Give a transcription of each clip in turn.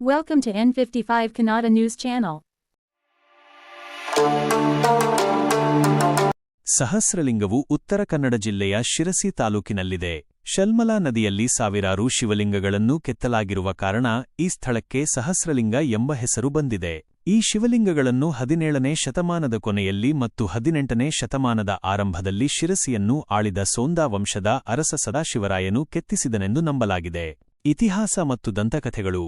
Welcome to N55 Kannada News Channel. ಸಹಸ್ರಲಿಂಗವು Uttara Kannada ಜಿಲ್ಲೆಯ ಶಿರಸಿ ತಾಲೂಕಿನಲ್ಲಿದೆ. ಶಲ್ಮಲಾ ನದಿಯಲ್ಲಿ ಸಾವಿರಾರು ಶಿವಲಿಂಗಗಳನ್ನು ಕೆತ್ತಲಾಗಿರುವ ಕಾರಣ ಈ ಸ್ಥಳಕ್ಕೆ ಸಹಸ್ರಲಿಂಗ ಎಂಬ ಹೆಸರು ಬಂದಿದೆ. ಈ ಶಿವಲಿಂಗಗಳನ್ನು ಹದಿನೇಳನೇ ಶತಮಾನದ ಕೊನೆಯಲ್ಲಿ ಮತ್ತು ಹದಿನೆಂಟನೇ ಶತಮಾನದ ಆರಂಭದಲ್ಲಿ ಶಿರಸಿಯನ್ನು ಆಳಿದ ಸೋಂದಾ ವಂಶದ ಅರಸ ಸದಾಶಿವರಾಯನು ಕೆತ್ತಿಸಿದನೆಂದು ನಂಬಲಾಗಿದೆ. ಇತಿಹಾಸ ಮತ್ತು ದಂತಕಥೆಗಳು.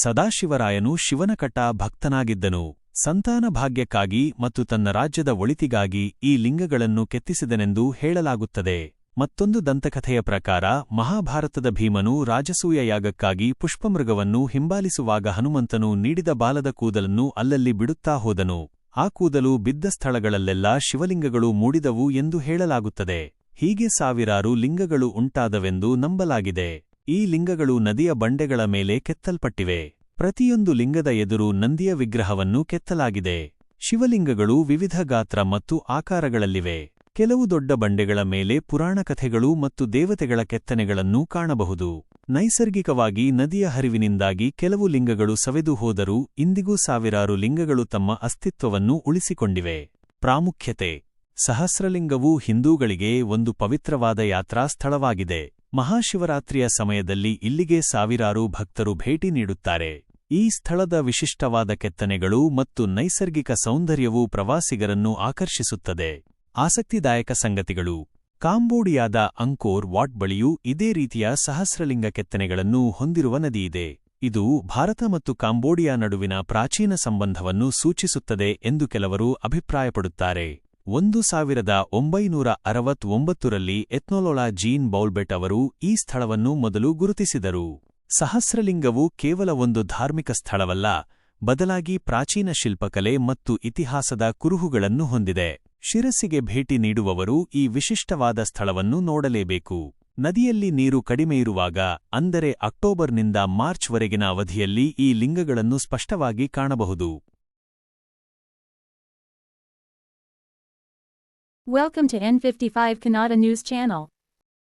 ಸದಾಶಿವರಾಯನು ಶಿವನಕಟ್ಟ ಭಕ್ತನಾಗಿದ್ದನು. ಸಂತಾನ ಭಾಗ್ಯಕ್ಕಾಗಿ ಮತ್ತು ತನ್ನ ರಾಜ್ಯದ ಒಳಿತಿಗಾಗಿ ಈ ಲಿಂಗಗಳನ್ನು ಕೆತ್ತಿಸಿದನೆಂದು ಹೇಳಲಾಗುತ್ತದೆ. ಮತ್ತೊಂದು ದಂತಕಥೆಯ ಪ್ರಕಾರ, ಮಹಾಭಾರತದ ಭೀಮನು ರಾಜಸೂಯ ಯಾಗಕ್ಕಾಗಿ ಪುಷ್ಪಮೃಗವನ್ನು ಹಿಂಬಾಲಿಸುವಾಗ ಹನುಮಂತನು ನೀಡಿದ ಬಾಲದ ಕೂದಲನ್ನು ಅಲ್ಲಲ್ಲಿ ಬಿಡುತ್ತಾ ಹೋದನು. ಆ ಕೂದಲು ಬಿದ್ದ ಸ್ಥಳಗಳಲ್ಲೆಲ್ಲ ಶಿವಲಿಂಗಗಳು ಮೂಡಿದವು ಎಂದು ಹೇಳಲಾಗುತ್ತದೆ. ಹೀಗೆ ಸಾವಿರಾರು ಲಿಂಗಗಳು ಉಂಟಾದವೆಂದು ನಂಬಲಾಗಿದೆ. ಈ ಲಿಂಗಗಳು ನದಿಯ ಬಂಡೆಗಳ ಮೇಲೆ ಕೆತ್ತಲ್ಪಟ್ಟಿವೆ. ಪ್ರತಿಯೊಂದು ಲಿಂಗದ ಎದುರು ನಂದಿಯ ವಿಗ್ರಹವನ್ನು ಕೆತ್ತಲಾಗಿದೆ. ಶಿವಲಿಂಗಗಳು ವಿವಿಧ ಗಾತ್ರ ಮತ್ತು ಆಕಾರಗಳಲ್ಲಿವೆ. ಕೆಲವು ದೊಡ್ಡ ಬಂಡೆಗಳ ಮೇಲೆ ಪುರಾಣ ಕಥೆಗಳು ಮತ್ತು ದೇವತೆಗಳ ಕೆತ್ತನೆಗಳನ್ನು ಕಾಣಬಹುದು. ನೈಸರ್ಗಿಕವಾಗಿ ನದಿಯ ಹರಿವಿನಿಂದಾಗಿ ಕೆಲವು ಲಿಂಗಗಳು ಸವೆದು ಹೋದರೂ ಇಂದಿಗೂ ಸಾವಿರಾರು ಲಿಂಗಗಳು ತಮ್ಮ ಅಸ್ತಿತ್ವವನ್ನು ಉಳಿಸಿಕೊಂಡಿವೆ. ಪ್ರಾಮುಖ್ಯತೆ. ಸಹಸ್ರಲಿಂಗವು ಹಿಂದೂಗಳಿಗೆ ಒಂದು ಪವಿತ್ರವಾದ ಯಾತ್ರಾ ಸ್ಥಳವಾಗಿದೆ. ಮಹಾಶಿವರಾತ್ರಿಯ ಸಮಯದಲ್ಲಿ ಇಲ್ಲಿಗೆ ಸಾವಿರಾರು ಭಕ್ತರು ಭೇಟಿ ನೀಡುತ್ತಾರೆ. ಈ ಸ್ಥಳದ ವಿಶಿಷ್ಟವಾದ ಕೆತ್ತನೆಗಳು ಮತ್ತು ನೈಸರ್ಗಿಕ ಸೌಂದರ್ಯವು ಪ್ರವಾಸಿಗರನ್ನು ಆಕರ್ಷಿಸುತ್ತದೆ. ಆಸಕ್ತಿದಾಯಕ ಸಂಗತಿಗಳು. ಕಾಂಬೋಡಿಯಾದ ಅಂಕೋರ್ ವಾಟ್ ಬಳಿಯು ಇದೇ ರೀತಿಯ ಸಹಸ್ರಲಿಂಗ ಕೆತ್ತನೆಗಳನ್ನು ಹೊಂದಿರುವ ನದಿಯಿದೆ. ಇದು ಭಾರತ ಮತ್ತು ಕಾಂಬೋಡಿಯಾ ನಡುವಿನ ಪ್ರಾಚೀನ ಸಂಬಂಧವನ್ನು ಸೂಚಿಸುತ್ತದೆ ಎಂದು ಕೆಲವರು ಅಭಿಪ್ರಾಯಪಡುತ್ತಾರೆ. ಒಂದು ಸಾವಿರದ ಒಂಬೈನೂರ ಅರವತ್ತೊಂಬತ್ತರಲ್ಲಿ ಎತ್ನೊಲೊಲಾ ಜೀನ್ ಬೌಲ್ಬೆಟ್ ಅವರು ಈ ಸ್ಥಳವನ್ನು ಮೊದಲು ಗುರುತಿಸಿದರು. ಸಹಸ್ರಲಿಂಗವು ಕೇವಲ ಒಂದು ಧಾರ್ಮಿಕ ಸ್ಥಳವಲ್ಲ, ಬದಲಾಗಿ ಪ್ರಾಚೀನ ಶಿಲ್ಪಕಲೆ ಮತ್ತು ಇತಿಹಾಸದ ಕುರುಹುಗಳನ್ನು ಹೊಂದಿದೆ. ಶಿರಸ್ಸಿಗೆ ಭೇಟಿ ನೀಡುವವರು ಈ ವಿಶಿಷ್ಟವಾದ ಸ್ಥಳವನ್ನು ನೋಡಲೇಬೇಕು. ನದಿಯಲ್ಲಿ ನೀರು ಕಡಿಮೆಯಿರುವಾಗ ಅಂದರೆ ಅಕ್ಟೋಬರ್ನಿಂದ ಮಾರ್ಚ್ವರೆಗಿನ ಅವಧಿಯಲ್ಲಿ ಈ ಲಿಂಗಗಳನ್ನು ಸ್ಪಷ್ಟವಾಗಿ ಕಾಣಬಹುದು. Welcome to N55 Kannada News Channel.